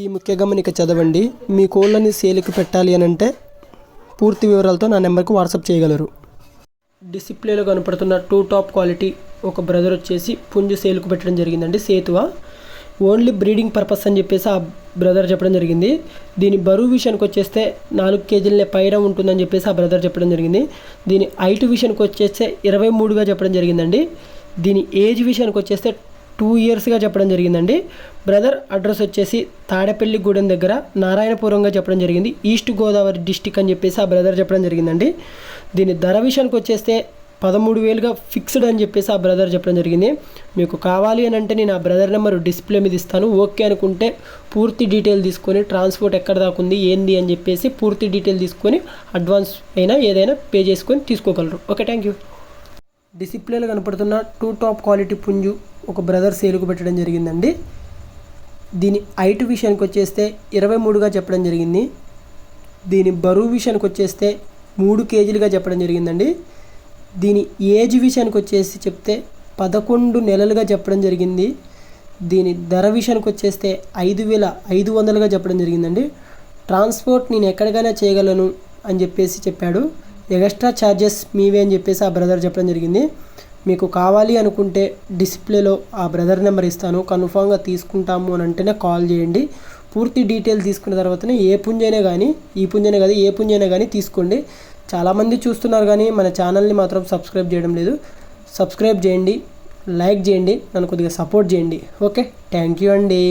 ఈ ముఖ్య గమనిక చదవండి. మీ కోళ్ళని సేల్కి పెట్టాలి అని అంటే పూర్తి వివరాలతో నా నెంబర్కి వాట్సాప్ చేయగలరు. డిసిప్లేలో కనపడుతున్న టూ టాప్ క్వాలిటీ ఒక బ్రదర్ వచ్చేసి పుంజు సేలుకు పెట్టడం జరిగిందండి సేతువ. ఓన్లీ బ్రీడింగ్ పర్పస్ అని చెప్పేసి ఆ బ్రదర్ చెప్పడం జరిగింది. దీని బరువు విషయానికి వచ్చేస్తే నాలుగు కేజీలనే పైన ఉంటుందని చెప్పేసి ఆ బ్రదర్ చెప్పడం జరిగింది. దీని హైట్ విషయానికి వచ్చేస్తే ఇరవై మూడుగా చెప్పడం జరిగిందండి. దీని ఏజ్ విషయానికి వచ్చేస్తే టూ ఇయర్స్గా చెప్పడం జరిగిందండి. బ్రదర్ అడ్రస్ వచ్చేసి తాడేపల్లి గూడెం దగ్గర నారాయణపురంగా చెప్పడం జరిగింది. ఈస్ట్ గోదావరి డిస్టిక్ అని చెప్పేసి ఆ బ్రదర్ చెప్పడం జరిగిందండి. దీని ధర విషయానికి వచ్చేస్తే పదమూడు వేలుగా ఫిక్స్డ్ అని చెప్పేసి ఆ బ్రదర్ చెప్పడం జరిగింది. మీకు కావాలి అని అంటే నేను ఆ బ్రదర్ నెంబర్ డిస్ప్లే మీద ఇస్తాను. ఓకే అనుకుంటే పూర్తి డీటెయిల్ తీసుకొని ట్రాన్స్పోర్ట్ ఎక్కడ దాకా ఉంది ఏంది అని చెప్పేసి పూర్తి డీటెయిల్ తీసుకొని అడ్వాన్స్ అయినా ఏదైనా పే చేసుకొని తీసుకోగలరు. ఓకే థ్యాంక్ యూ డిసిప్లేలో కనపడుతున్న టూ టాప్ క్వాలిటీ పుంజు ఒక బ్రదర్ సేలుకు పెట్టడం జరిగిందండి. దీని హైట్ విషయానికి వచ్చేస్తే ఇరవై మూడుగా చెప్పడం జరిగింది. దీని బరువు విషయానికి వచ్చేస్తే మూడు కేజీలుగా చెప్పడం జరిగిందండి. దీని ఏజ్ విషయానికి వచ్చేసి చెప్తే పదకొండు నెలలుగా చెప్పడం జరిగింది. దీని ధర విషయానికి వచ్చేస్తే ఐదు వేల ఐదు వందలుగా చెప్పడం జరిగిందండి. ట్రాన్స్పోర్ట్ నేను ఎక్కడికైనా చేయగలను అని చెప్పేసి చెప్పాడు. ఎక్స్ట్రా ఛార్జెస్ మీవే అని చెప్పేసి ఆ బ్రదర్ చెప్పడం జరిగింది. మీకు కావాలి అనుకుంటే డిస్ప్లేలో ఆ బ్రదర్ నెంబర్ ఇస్తాను. కన్ఫామ్గా తీసుకుంటాము అని అంటేనే కాల్ చేయండి. పూర్తి డీటెయిల్ తీసుకున్న తర్వాతనే ఏ పుంజైనా కానీ ఈ పుంజైనా కాదు ఏ పుంజైనా కానీ తీసుకోండి. చాలామంది చూస్తున్నారు కానీ మన ఛానల్ని మాత్రం సబ్స్క్రైబ్ చేయడం లేదు. సబ్స్క్రైబ్ చేయండి లైక్ చేయండి నన్ను కొద్దిగా సపోర్ట్ చేయండి. ఓకే? థ్యాంక్ యూ అండి.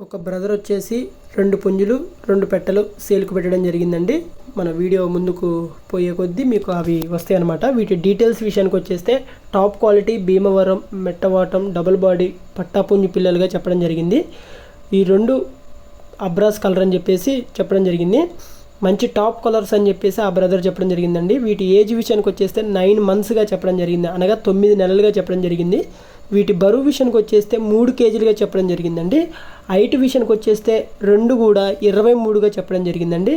ఒక బ్రదర్ వచ్చేసి రెండు పుంజులు రెండు పెట్టలు సేల్కు పెట్టడం జరిగిందండి. మన వీడియో ముందుకు పోయే కొద్దీ మీకు అవి వస్తాయి అనమాట వీటి డీటెయిల్స్ విషయానికి వచ్చేస్తే టాప్ క్వాలిటీ భీమవరం మెట్టవాటం డబుల్ బాడీ పట్టాపుంజు పిల్లలుగా చెప్పడం జరిగింది. ఈ రెండు అబ్రాస్ కలర్ అని చెప్పేసి చెప్పడం జరిగింది. మంచి టాప్ కలర్స్ అని చెప్పేసి ఆ బ్రదర్ చెప్పడం జరిగిందండి. వీటి ఏజ్ విషయానికి వచ్చేస్తే నైన్ మంత్స్గా చెప్పడం జరిగింది. అనగా తొమ్మిది నెలలుగా చెప్పడం జరిగింది. వీటి బరువు విషయానికి వచ్చేస్తే మూడు కేజీలుగా చెప్పడం జరిగిందండి. హైట్ విషయానికి వచ్చేస్తే రెండు కూడా ఇరవై మూడుగా చెప్పడం జరిగిందండి.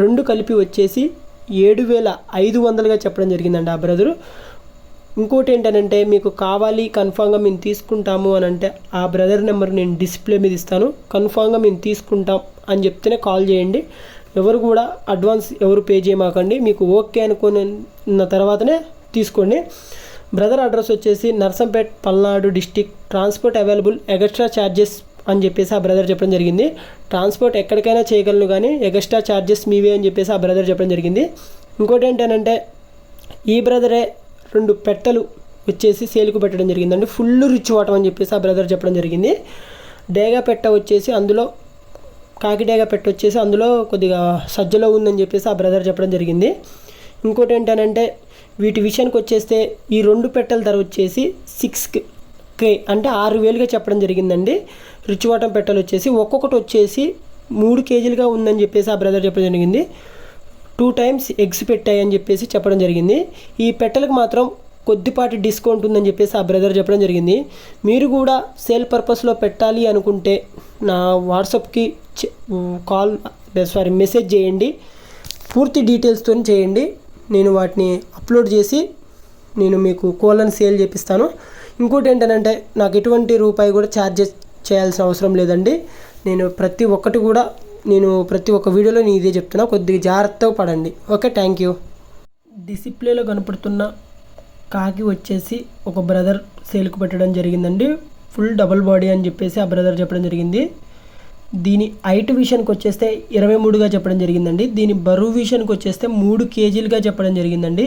రెండు కలిపి వచ్చేసి ఏడు వేల ఐదు వందలుగా చెప్పడం జరిగిందండి ఆ బ్రదరు. ఇంకోటి ఏంటనంటే మీకు కావాలి కన్ఫామ్గా మేము తీసుకుంటాము అని అంటే ఆ బ్రదర్ నెంబర్ నేను డిస్ప్లే మీద ఇస్తాను. కన్ఫామ్గా మేము తీసుకుంటాం అని చెప్తేనే కాల్ చేయండి. ఎవరు కూడా అడ్వాన్స్ ఎవరు పే చేయమాకండి. మీకు ఓకే అనుకున్న తర్వాతనే తీసుకోండి. బ్రదర్ అడ్రస్ వచ్చేసి Narsampet Palnadu district. Transport available extra charges అని చెప్పేసి ఆ బ్రదర్ చెప్పడం జరిగింది. ట్రాన్స్పోర్ట్ ఎక్కడికైనా చేయగలను కానీ ఎగస్ట్రా ఛార్జెస్ మీవే అని చెప్పేసి ఆ బ్రదర్ చెప్పడం జరిగింది. ఇంకోటి ఏంటంటే ఈ బ్రదరే రెండు పెట్టలు వచ్చేసి సేల్కు పెట్టడం జరిగిందండి. ఫుల్ రిచ్ వాటం అని చెప్పేసి ఆ బ్రదర్ చెప్పడం జరిగింది. డేగా పెట్ట వచ్చేసి అందులో కాకిడేగా పెట్ట వచ్చేసి అందులో కొద్దిగా సజ్జలో ఉందని చెప్పేసి ఆ బ్రదర్ చెప్పడం జరిగింది. ఇంకోటి ఏంటంటే వీటి విషయానికి వచ్చేస్తే ఈ రెండు పెట్టెల ధర వచ్చేసి సిక్స్ కే అంటే ఆరు వేలుగా చెప్పడం జరిగిందండి. రుచివాటం పెట్టెలు వచ్చేసి ఒక్కొక్కటి వచ్చేసి మూడు కేజీలుగా ఉందని చెప్పేసి ఆ బ్రదర్ చెప్పడం జరిగింది. టూ టైమ్స్ ఎగ్స్ పెట్టాయి అని చెప్పేసి చెప్పడం జరిగింది. ఈ పెట్టెలకు మాత్రం కొద్దిపాటి డిస్కౌంట్ ఉందని చెప్పేసి ఆ బ్రదర్ చెప్పడం జరిగింది. మీరు కూడా సేల్ పర్పస్లో పెట్టాలి అనుకుంటే నా వాట్సాప్కి కాల్ సారీ మెసేజ్ చేయండి. పూర్తి డీటెయిల్స్తో చేయండి. నేను వాటిని అప్లోడ్ చేసి నేను మీకు కోళ్ళని సేల్ చేపిస్తాను. ఇంకోటి ఏంటంటే నాకు ఎటువంటి రూపాయి కూడా ఛార్జెస్ చేయాల్సిన అవసరం లేదండి. నేను ప్రతి ఒక్కటి కూడా నేను ప్రతి ఒక్క వీడియోలో నేను ఇదే చెప్తున్నా. కొద్దిగా జాగ్రత్తగా పడండి. ఓకే థ్యాంక్ యూ డిసిప్లేలో కనపడుతున్న కాకి వచ్చేసి ఒక బ్రదర్ సేల్కు పెట్టడం జరిగిందండి. ఫుల్ డబుల్ బాడీ అని చెప్పేసి ఆ బ్రదర్ చెప్పడం జరిగింది. దీని హైట్ విషయానికి వచ్చేస్తే ఇరవై మూడుగా చెప్పడం జరిగిందండి. దీని బరువు విషయానికి వచ్చేస్తే మూడు కేజీలుగా చెప్పడం జరిగిందండి.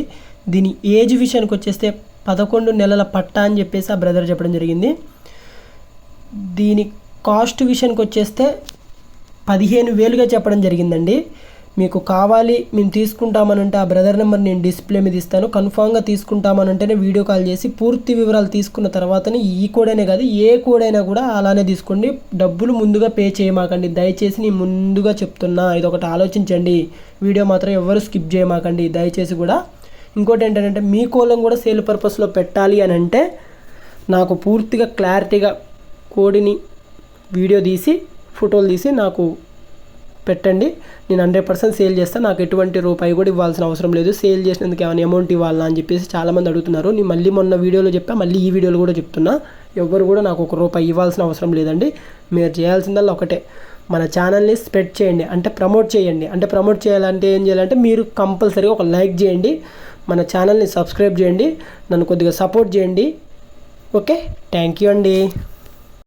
దీని ఏజ్ విషయానికి వచ్చేస్తే పదకొండు నెలల పట్ట అని చెప్పేసి ఆ బ్రదర్ చెప్పడం జరిగింది. దీని కాస్ట్ విషయానికి వచ్చేస్తే పదిహేను వేలుగా చెప్పడం జరిగిందండి. మీకు కావాలి మేము తీసుకుంటామనంటే ఆ బ్రదర్ నెంబర్ నేను డిస్ప్లే మీద ఇస్తాను. కన్ఫామ్గా తీసుకుంటామనంటేనే వీడియో కాల్ చేసి పూర్తి వివరాలు తీసుకున్న తర్వాతనే ఈ కోడైనా కాదు ఏ కోడైనా కూడా అలానే తీసుకోండి. డబ్బులు ముందుగా పే చేయమాకండి. దయచేసి నేను ముందుగా చెప్తున్నా ఇది ఒకటి ఆలోచించండి. వీడియో మాత్రం ఎవరు స్కిప్ చేయమాకండి. దయచేసి కూడా. ఇంకోటి ఏంటంటే మీ కోలం కూడా సేల్ పర్పస్లో పెట్టాలి అని అంటే నాకు పూర్తిగా క్లారిటీగా కోడిని వీడియో తీసి ఫోటోలు తీసి నాకు పెట్టండి. నేను హండ్రెడ్ పర్సెంట్ సేల్ చేస్తాను నాకు ఎటువంటి రూపాయి కూడా ఇవ్వాల్సిన అవసరం లేదు. సేల్ చేసినందుకు ఏమైనా అమౌంట్ ఇవ్వాలా అని చెప్పేసి చాలామంది అడుగుతున్నారు. నేను మళ్ళీ మొన్న వీడియోలో చెప్పా. మళ్ళీ ఈ వీడియోలో కూడా చెప్తున్నా. ఎవ్వరు కూడా నాకు ఒక రూపాయి ఇవ్వాల్సిన అవసరం లేదండి. మీరు చేయాల్సిందల్లా ఒకటే. మన ఛానల్ని స్ప్రెడ్ చేయండి. అంటే ప్రమోట్ చేయండి. అంటే ప్రమోట్ చేయాలంటే ఏం చేయాలంటే మీరు కంపల్సరీగా ఒక లైక్ చేయండి. మన ఛానల్ని సబ్స్క్రైబ్ చేయండి. నన్ను కొద్దిగా సపోర్ట్ చేయండి. ఓకే? థ్యాంక్ యూ అండి.